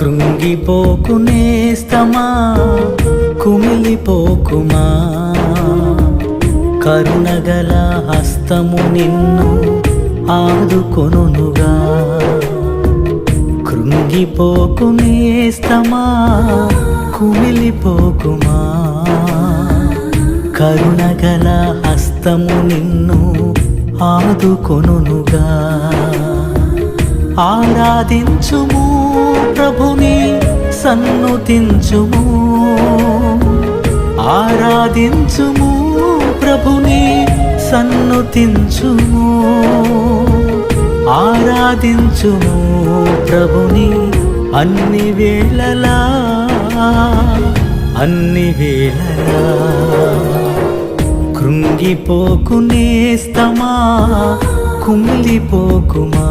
కృంగిపోకు నేస్తమా కుమిలిపోకుమా. కరుణగల హస్తము నిన్ను ఆదుకొనుగా కృంగిపోకు నేస్తమా కుమిలిపోకుమా. కరుణగల హస్తము నిన్ను ఆదుకొనుగా ఆరాధించుము సన్నుతించుము ఆరాధించుము ప్రభుని సన్నుతించుము ఆరాధించుము ప్రభుని అన్ని వేళలా అన్ని వేళలా. కృంగిపోకునేస్తమా కుమిలిపోకుమా?